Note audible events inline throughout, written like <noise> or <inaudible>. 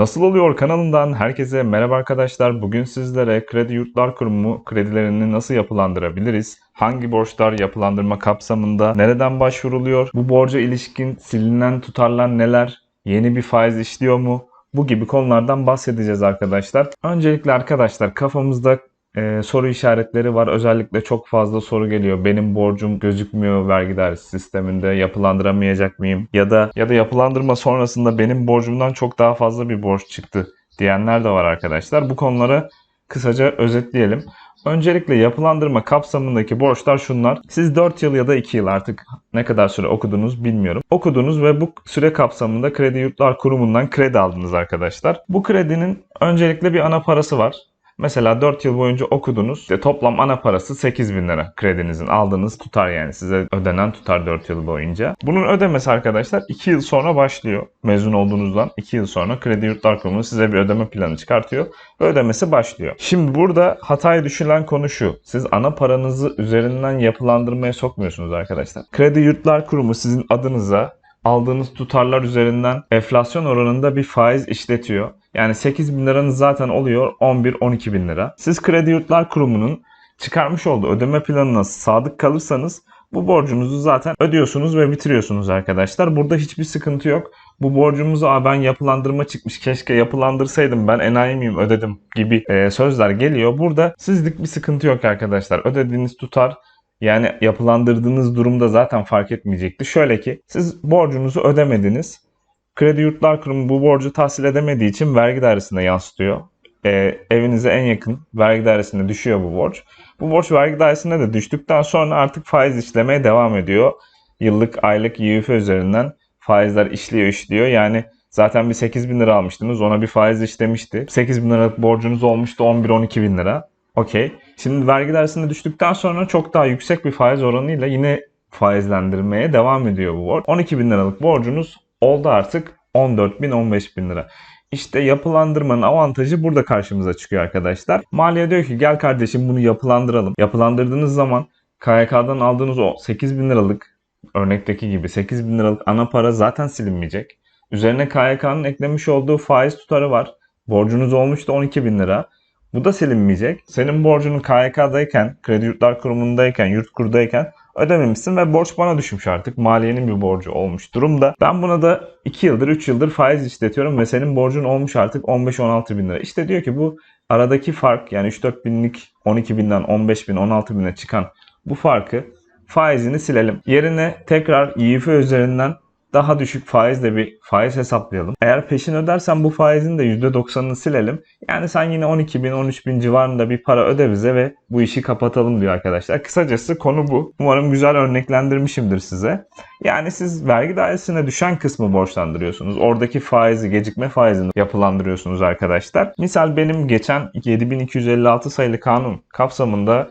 Nasıl oluyor kanalından herkese merhaba arkadaşlar. Bugün sizlere Kredi Yurtlar Kurumu kredilerini nasıl yapılandırabiliriz? Hangi borçlar yapılandırma kapsamında? Nereden başvuruluyor? Bu borca ilişkin silinen tutarlar neler? Yeni bir faiz işliyor mu? Bu gibi konulardan bahsedeceğiz arkadaşlar. Öncelikle arkadaşlar kafamızda e, soru işaretleri var. Özellikle çok fazla soru geliyor. Benim borcum gözükmüyor vergi dairesi sisteminde. Yapılandıramayacak mıyım? Ya da ya da yapılandırma sonrasında benim borcumdan çok daha fazla bir borç çıktı diyenler de var arkadaşlar. Bu konuları kısaca özetleyelim. Öncelikle yapılandırma kapsamındaki borçlar şunlar. Siz 4 yıl ya da 2 yıl artık ne kadar süre okudunuz bilmiyorum. Okudunuz ve bu süre kapsamında Kredi Yurtlar Kurumu'ndan kredi aldınız arkadaşlar. Bu kredinin öncelikle bir ana parası var. Mesela 4 yıl boyunca okudunuz. İşte toplam ana parası 8 bin lira kredinizin aldığınız tutar yani size ödenen tutar 4 yıl boyunca. Bunun ödemesi arkadaşlar 2 yıl sonra başlıyor. Mezun olduğunuzdan 2 yıl sonra Kredi Yurtlar Kurumu size bir ödeme planı çıkartıyor ve ödemesi başlıyor. Şimdi burada hataya düşülen konu şu. Siz ana paranızı üzerinden yapılandırmaya sokmuyorsunuz arkadaşlar. Kredi Yurtlar Kurumu sizin adınıza aldığınız tutarlar üzerinden enflasyon oranında bir faiz işletiyor. Yani 8 bin liranız zaten oluyor 11-12 bin lira. Siz Kredi Yurtlar Kurumu'nun çıkarmış olduğu ödeme planına sadık kalırsanız bu borcunuzu zaten ödüyorsunuz ve bitiriyorsunuz arkadaşlar. Burada hiçbir sıkıntı yok. Bu borcumuzu Aa, ben yapılandırma çıkmış keşke yapılandırsaydım ben enayi miyim ödedim gibi e, sözler geliyor. Burada sizlik bir sıkıntı yok arkadaşlar. Ödediğiniz tutar yani yapılandırdığınız durumda zaten fark etmeyecekti. Şöyle ki siz borcunuzu ödemediniz. Kredi Yurtlar Kurumu bu borcu tahsil edemediği için vergi dairesine yansıtıyor. E, evinize en yakın vergi dairesine düşüyor bu borç. Bu borç vergi dairesine de düştükten sonra artık faiz işlemeye devam ediyor. Yıllık, aylık YÜF üzerinden faizler işliyor işliyor. Yani zaten bir 8 bin lira almıştınız ona bir faiz işlemişti. 8 bin liralık borcunuz olmuştu 11-12 bin lira. Okey. Şimdi vergi dairesine düştükten sonra çok daha yüksek bir faiz oranıyla yine faizlendirmeye devam ediyor bu borç. 12 bin liralık borcunuz oldu artık 14 bin 15 bin lira. İşte yapılandırmanın avantajı burada karşımıza çıkıyor arkadaşlar. Maliye diyor ki gel kardeşim bunu yapılandıralım. Yapılandırdığınız zaman KYK'dan aldığınız o 8 bin liralık örnekteki gibi 8 bin liralık ana para zaten silinmeyecek. Üzerine KYK'nın eklemiş olduğu faiz tutarı var. Borcunuz olmuştu 12 bin lira. Bu da silinmeyecek. Senin borcunu KYK'dayken, Kredi Yurtlar Kurumu'ndayken, Yurtkur'dayken ödememişsin ve borç bana düşmüş artık. Maliyenin bir borcu olmuş durumda. Ben buna da 2 yıldır, 3 yıldır faiz işletiyorum ve senin borcun olmuş artık 15-16 bin lira. İşte diyor ki bu aradaki fark yani 3-4 binlik 12 binden 15 bin, 16 bine çıkan bu farkı faizini silelim. Yerine tekrar YİF üzerinden daha düşük faizle bir faiz hesaplayalım. Eğer peşin ödersen bu faizin de %90'ını silelim. Yani sen yine 12 bin 13 bin civarında bir para öde bize ve bu işi kapatalım diyor arkadaşlar. Kısacası konu bu. Umarım güzel örneklendirmişimdir size. Yani siz vergi dairesine düşen kısmı borçlandırıyorsunuz. Oradaki faizi, gecikme faizini yapılandırıyorsunuz arkadaşlar. Misal benim geçen 7256 sayılı kanun kapsamında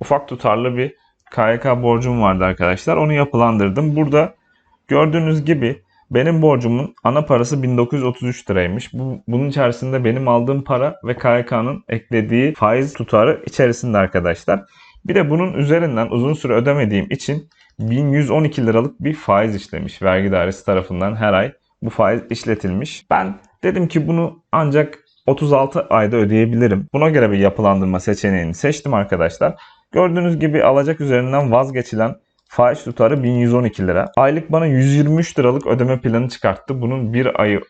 ufak tutarlı bir KYK borcum vardı arkadaşlar. Onu yapılandırdım. Burada Gördüğünüz gibi benim borcumun ana parası 1933 liraymış. Bu, bunun içerisinde benim aldığım para ve KYK'nın eklediği faiz tutarı içerisinde arkadaşlar. Bir de bunun üzerinden uzun süre ödemediğim için 1112 liralık bir faiz işlemiş vergi dairesi tarafından her ay bu faiz işletilmiş. Ben dedim ki bunu ancak 36 ayda ödeyebilirim. Buna göre bir yapılandırma seçeneğini seçtim arkadaşlar. Gördüğünüz gibi alacak üzerinden vazgeçilen Faiz tutarı 1112 lira. Aylık bana 123 liralık ödeme planı çıkarttı. Bunun bir ayı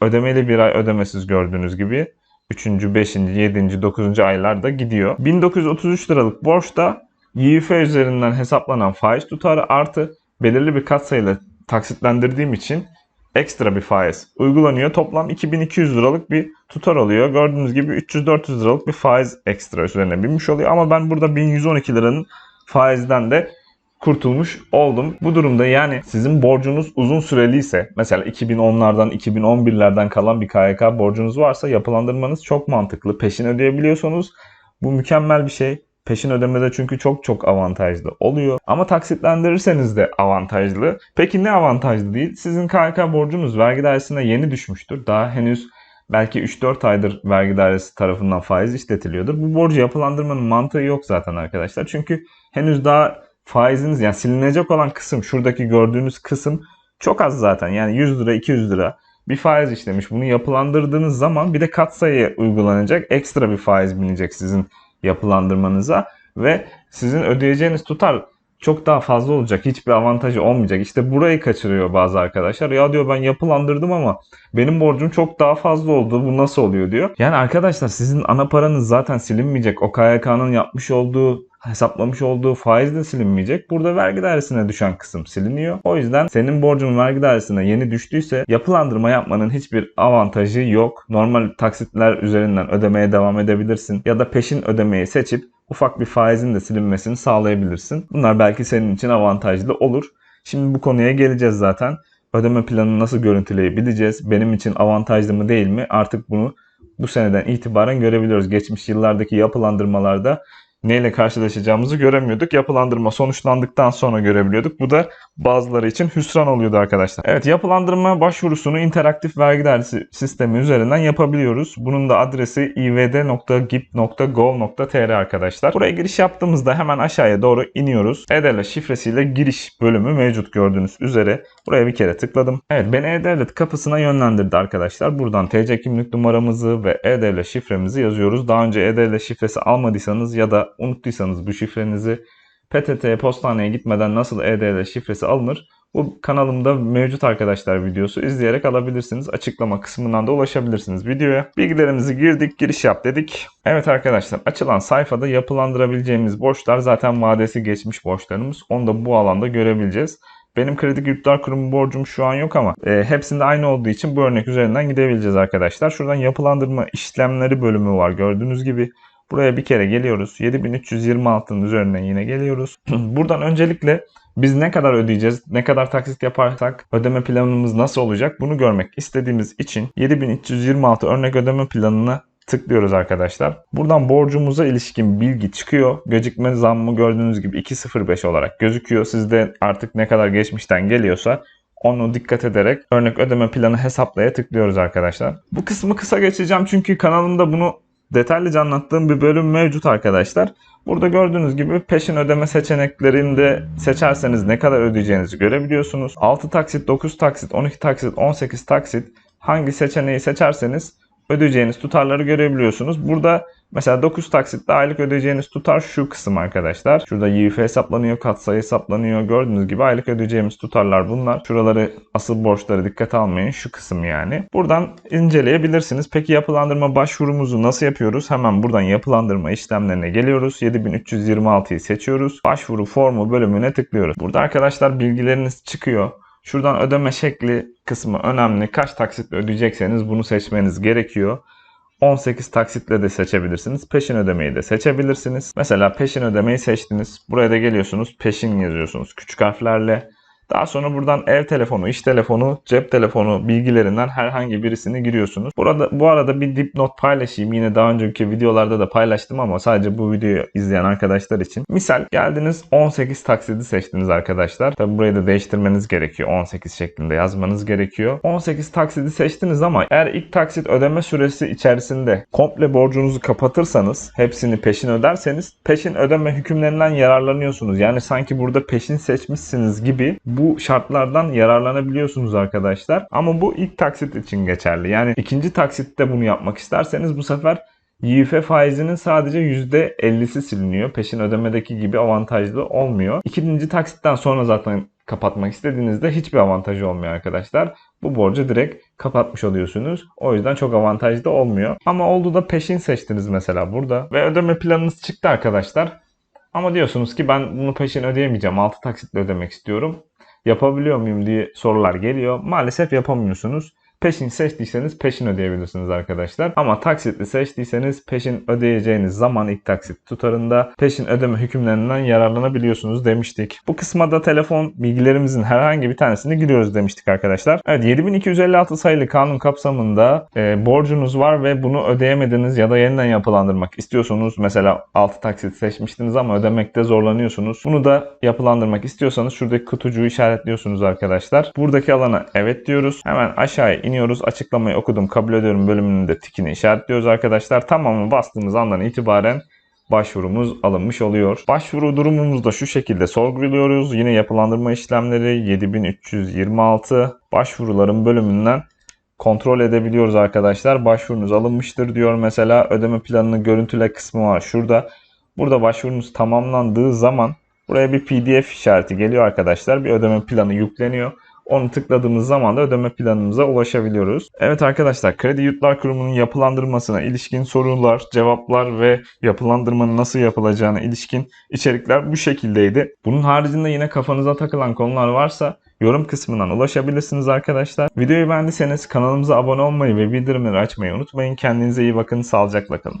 ödemeli bir ay ödemesiz gördüğünüz gibi. 3. 5. 7. 9. aylarda gidiyor. 1933 liralık borç da YİF üzerinden hesaplanan faiz tutarı artı belirli bir katsayıyla taksitlendirdiğim için ekstra bir faiz uygulanıyor. Toplam 2200 liralık bir tutar oluyor. Gördüğünüz gibi 300-400 liralık bir faiz ekstra üzerine binmiş oluyor. Ama ben burada 1112 liranın faizden de kurtulmuş oldum. Bu durumda yani sizin borcunuz uzun süreliyse mesela 2010'lardan 2011'lerden kalan bir KYK borcunuz varsa yapılandırmanız çok mantıklı. Peşin ödeyebiliyorsunuz. Bu mükemmel bir şey. Peşin ödemede çünkü çok çok avantajlı oluyor. Ama taksitlendirirseniz de avantajlı. Peki ne avantajlı değil? Sizin KYK borcunuz vergi dairesine yeni düşmüştür. Daha henüz belki 3-4 aydır vergi dairesi tarafından faiz işletiliyordur. Bu borcu yapılandırmanın mantığı yok zaten arkadaşlar. Çünkü henüz daha faiziniz yani silinecek olan kısım şuradaki gördüğünüz kısım çok az zaten. Yani 100 lira 200 lira bir faiz işlemiş. Bunu yapılandırdığınız zaman bir de katsayı uygulanacak. Ekstra bir faiz binecek sizin yapılandırmanıza ve sizin ödeyeceğiniz tutar çok daha fazla olacak. Hiçbir avantajı olmayacak. İşte burayı kaçırıyor bazı arkadaşlar. Ya diyor ben yapılandırdım ama benim borcum çok daha fazla oldu. Bu nasıl oluyor diyor. Yani arkadaşlar sizin ana paranız zaten silinmeyecek. O KYK'nın yapmış olduğu hesaplamış olduğu faiz de silinmeyecek. Burada vergi dairesine düşen kısım siliniyor. O yüzden senin borcun vergi dairesine yeni düştüyse yapılandırma yapmanın hiçbir avantajı yok. Normal taksitler üzerinden ödemeye devam edebilirsin ya da peşin ödemeyi seçip ufak bir faizin de silinmesini sağlayabilirsin. Bunlar belki senin için avantajlı olur. Şimdi bu konuya geleceğiz zaten. Ödeme planını nasıl görüntüleyebileceğiz? Benim için avantajlı mı değil mi? Artık bunu bu seneden itibaren görebiliyoruz. Geçmiş yıllardaki yapılandırmalarda neyle karşılaşacağımızı göremiyorduk. Yapılandırma sonuçlandıktan sonra görebiliyorduk. Bu da bazıları için hüsran oluyordu arkadaşlar. Evet yapılandırma başvurusunu interaktif vergi dairesi sistemi üzerinden yapabiliyoruz. Bunun da adresi ivd.gip.gov.tr arkadaşlar. Buraya giriş yaptığımızda hemen aşağıya doğru iniyoruz. E-Devlet şifresiyle giriş bölümü mevcut gördüğünüz üzere. Buraya bir kere tıkladım. Evet beni E-Devlet kapısına yönlendirdi arkadaşlar. Buradan TC kimlik numaramızı ve E-Devlet şifremizi yazıyoruz. Daha önce E-Devlet şifresi almadıysanız ya da unuttuysanız bu şifrenizi PTT postaneye gitmeden nasıl E-Devlet şifresi alınır? Bu kanalımda mevcut arkadaşlar videosu izleyerek alabilirsiniz. Açıklama kısmından da ulaşabilirsiniz videoya. Bilgilerimizi girdik, giriş yap dedik. Evet arkadaşlar açılan sayfada yapılandırabileceğimiz borçlar zaten vadesi geçmiş borçlarımız. Onu da bu alanda görebileceğiz. Benim kredi güçler kurumu borcum şu an yok ama e, hepsinde aynı olduğu için bu örnek üzerinden gidebileceğiz arkadaşlar. Şuradan yapılandırma işlemleri bölümü var gördüğünüz gibi. Buraya bir kere geliyoruz. 7326'nın üzerine yine geliyoruz. <clears throat> Buradan öncelikle biz ne kadar ödeyeceğiz, ne kadar taksit yaparsak ödeme planımız nasıl olacak bunu görmek istediğimiz için 7326 örnek ödeme planına tıklıyoruz arkadaşlar. Buradan borcumuza ilişkin bilgi çıkıyor. Gecikme zammı gördüğünüz gibi 2.05 olarak gözüküyor. Sizde artık ne kadar geçmişten geliyorsa onu dikkat ederek örnek ödeme planı hesaplaya tıklıyoruz arkadaşlar. Bu kısmı kısa geçeceğim çünkü kanalımda bunu detaylıca anlattığım bir bölüm mevcut arkadaşlar. Burada gördüğünüz gibi peşin ödeme seçeneklerinde seçerseniz ne kadar ödeyeceğinizi görebiliyorsunuz. 6 taksit, 9 taksit, 12 taksit, 18 taksit hangi seçeneği seçerseniz ödeyeceğiniz tutarları görebiliyorsunuz. Burada mesela 9 taksitle aylık ödeyeceğiniz tutar şu kısım arkadaşlar. Şurada YF hesaplanıyor, katsayı hesaplanıyor. Gördüğünüz gibi aylık ödeyeceğimiz tutarlar bunlar. Şuraları asıl borçları dikkate almayın. Şu kısım yani. Buradan inceleyebilirsiniz. Peki yapılandırma başvurumuzu nasıl yapıyoruz? Hemen buradan yapılandırma işlemlerine geliyoruz. 7326'yı seçiyoruz. Başvuru formu bölümüne tıklıyoruz. Burada arkadaşlar bilgileriniz çıkıyor. Şuradan ödeme şekli kısmı önemli. Kaç taksitle ödeyecekseniz bunu seçmeniz gerekiyor. 18 taksitle de seçebilirsiniz. Peşin ödemeyi de seçebilirsiniz. Mesela peşin ödemeyi seçtiniz. Buraya da geliyorsunuz. Peşin yazıyorsunuz küçük harflerle. Daha sonra buradan ev telefonu, iş telefonu, cep telefonu bilgilerinden herhangi birisini giriyorsunuz. Burada bu arada bir dipnot paylaşayım. Yine daha önceki videolarda da paylaştım ama sadece bu videoyu izleyen arkadaşlar için. Misal geldiniz 18 taksidi seçtiniz arkadaşlar. Tabi burayı da değiştirmeniz gerekiyor. 18 şeklinde yazmanız gerekiyor. 18 taksidi seçtiniz ama eğer ilk taksit ödeme süresi içerisinde komple borcunuzu kapatırsanız, hepsini peşin öderseniz peşin ödeme hükümlerinden yararlanıyorsunuz. Yani sanki burada peşin seçmişsiniz gibi şartlardan yararlanabiliyorsunuz arkadaşlar. Ama bu ilk taksit için geçerli. Yani ikinci taksitte bunu yapmak isterseniz bu sefer YF faizinin sadece %50'si siliniyor. Peşin ödemedeki gibi avantajlı olmuyor. İkinci taksitten sonra zaten kapatmak istediğinizde hiçbir avantajı olmuyor arkadaşlar. Bu borcu direkt kapatmış oluyorsunuz. O yüzden çok avantajlı olmuyor. Ama oldu da peşin seçtiniz mesela burada. Ve ödeme planınız çıktı arkadaşlar. Ama diyorsunuz ki ben bunu peşin ödeyemeyeceğim. 6 taksitle ödemek istiyorum yapabiliyor muyum diye sorular geliyor. Maalesef yapamıyorsunuz. Peşin seçtiyseniz peşin ödeyebilirsiniz arkadaşlar. Ama taksitli seçtiyseniz peşin ödeyeceğiniz zaman ilk taksit tutarında peşin ödeme hükümlerinden yararlanabiliyorsunuz demiştik. Bu kısma da telefon bilgilerimizin herhangi bir tanesini giriyoruz demiştik arkadaşlar. Evet 7256 sayılı kanun kapsamında e, borcunuz var ve bunu ödeyemediniz ya da yeniden yapılandırmak istiyorsunuz. Mesela 6 taksit seçmiştiniz ama ödemekte zorlanıyorsunuz. Bunu da yapılandırmak istiyorsanız şuradaki kutucuğu işaretliyorsunuz arkadaşlar. Buradaki alana evet diyoruz. Hemen aşağıya iniyoruz. Açıklamayı okudum kabul ediyorum bölümünün de tikini işaretliyoruz arkadaşlar. Tamamı bastığımız andan itibaren başvurumuz alınmış oluyor. Başvuru durumumuzu da şu şekilde sorguluyoruz. Yine yapılandırma işlemleri 7326 başvuruların bölümünden kontrol edebiliyoruz arkadaşlar. Başvurunuz alınmıştır diyor mesela. Ödeme planını görüntüle kısmı var şurada. Burada başvurunuz tamamlandığı zaman buraya bir PDF işareti geliyor arkadaşlar. Bir ödeme planı yükleniyor. Onu tıkladığımız zaman da ödeme planımıza ulaşabiliyoruz. Evet arkadaşlar Kredi Yurtlar Kurumu'nun yapılandırmasına ilişkin sorular, cevaplar ve yapılandırmanın nasıl yapılacağına ilişkin içerikler bu şekildeydi. Bunun haricinde yine kafanıza takılan konular varsa yorum kısmından ulaşabilirsiniz arkadaşlar. Videoyu beğendiyseniz kanalımıza abone olmayı ve bildirimleri açmayı unutmayın. Kendinize iyi bakın. Sağlıcakla kalın.